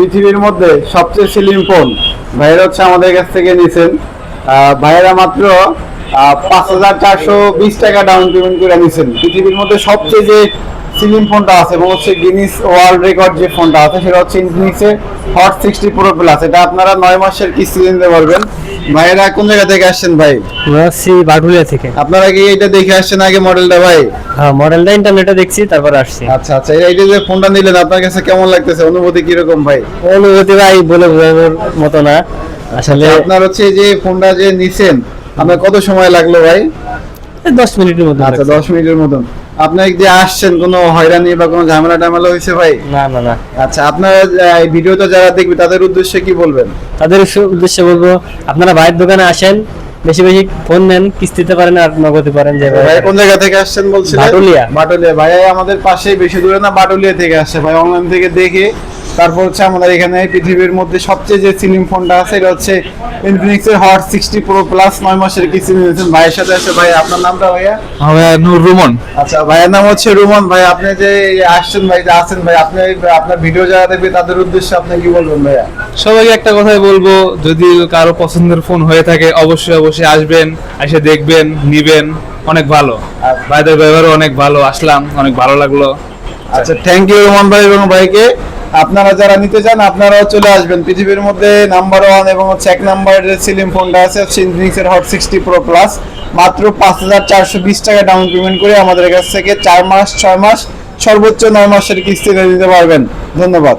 পৃথিবীর মধ্যে সবচেয়ে সিলিম ফোন ভাইয়েরা হচ্ছে আমাদের কাছ থেকে নিছেন। ভাইয়েরা মাত্র পাঁচ হাজার চারশো বিশ টাকা ডাউন পেমেন্ট করে নিছেন। পৃথিবীর মধ্যে সবচেয়ে যে সিলিম ফোনটা আছে এবং হচ্ছে গিনিস ওয়ার্ল্ড রেকর্ড যে ফোনটা আছে, সেটা হচ্ছে ইনফিনিক্সের হট সিক্সটি প্রো প্লাস এটা আপনারা নয় মাসের কিস্তি দিতে পারবেন। ভাইয়েরা কোন জায়গা থেকে আসছেন ভাই? আসছি বাটুলিয়া থেকে। আপনারা কি এটা দেখে আসছেন আগে মডেলটা ভাই? হ্যাঁ মডেলটা ইন্টারনেটে দেখছি তারপর আসছি। আচ্ছা আচ্ছা এই যে যে ফোনটা নিলেন আপনার কাছে কেমন লাগতেছে? অনুভূতি কীরকম ভাই? অনুভূতি ভাই বলে বোঝানোর মতো না। আসলে আপনার হচ্ছে যে ফোনটা যে নিছেন আপনার কত সময় লাগল ভাই? দশ মিনিটের মধ্যে আচ্ছা। দশ মিনিটের মতন। আপনি যে আসছেন কোনো হয়রানি বা কোনো ঝামেলা টামেলা হয়েছে ভাই? না না না। আচ্ছা আপনারা এই ভিডিওটা যারা দেখবে তাদের উদ্দেশ্যে কি বলবেন? তাদের উদ্দেশ্যে বলব আপনারা ভাইয়ের দোকানে আসেন বেশি বেশি ফোন নেন কিস্তিতে পারেন আর নগদে পারেন যে ভাই। কোন জায়গা থেকে আসছেন বলছিলেন? বাটুলিয়া। বাটুলিয়া। ভাই আমাদের পাশেই বেশি দূরে না বাটুলিয়া থেকে আসছে। ভাই অনলাইন থেকে দেখে তারপর হচ্ছে আমাদের এখানে পৃথিবীর মধ্যে সবচেয়ে যে সিলিং ফোনটা আছে এটা হচ্ছে ইনফিনিক্স এর হট সিক্সটি প্রো প্লাস নয় মাসের কিস্তি নিয়েছেন ভাইয়ের সাথে আছে ভাই আপনার নামটা ভাইয়া? আমি নূর রুমন। আচ্ছা ভাইয়ের নাম হচ্ছে রুমন। ভাই আপনি যে আসছেন ভাই যে আছেন ভাই আপনি আপনার ভিডিও যারা দেখবে তাদের উদ্দেশ্যে আপনি কি বলবেন ভাইয়া? সবাইকে একটা কথাই বলব যদি কারও পছন্দের ফোন হয়ে থাকে অবশ্যই অবশ্যই আসবেন এসে দেখবেন নিবেন অনেক ভালো। আর ভাইদের ব্যবহারও অনেক ভালো আসলাম অনেক ভালো লাগল। আচ্ছা থ্যাংক ইউ রুমন ভাই এবং ভাইকে। আপনারা যারা নিতে চান, আপনারাও চলে আসবেন। পৃথিবীর মধ্যে নাম্বার ওয়ান এবং হচ্ছে এক নাম্বারের সিলিম ফোনটা আছে সিনফিনিক্স এর হট সিক্সটি প্রো প্লাস মাত্র পাঁচ হাজার চারশো বিশ টাকা ডাউন পেমেন্ট করে আমাদের কাছ থেকে চার মাস, ছয় মাস, সর্বোচ্চ নয় মাসের কিস্তিতে দিতে পারবেন। ধন্যবাদ।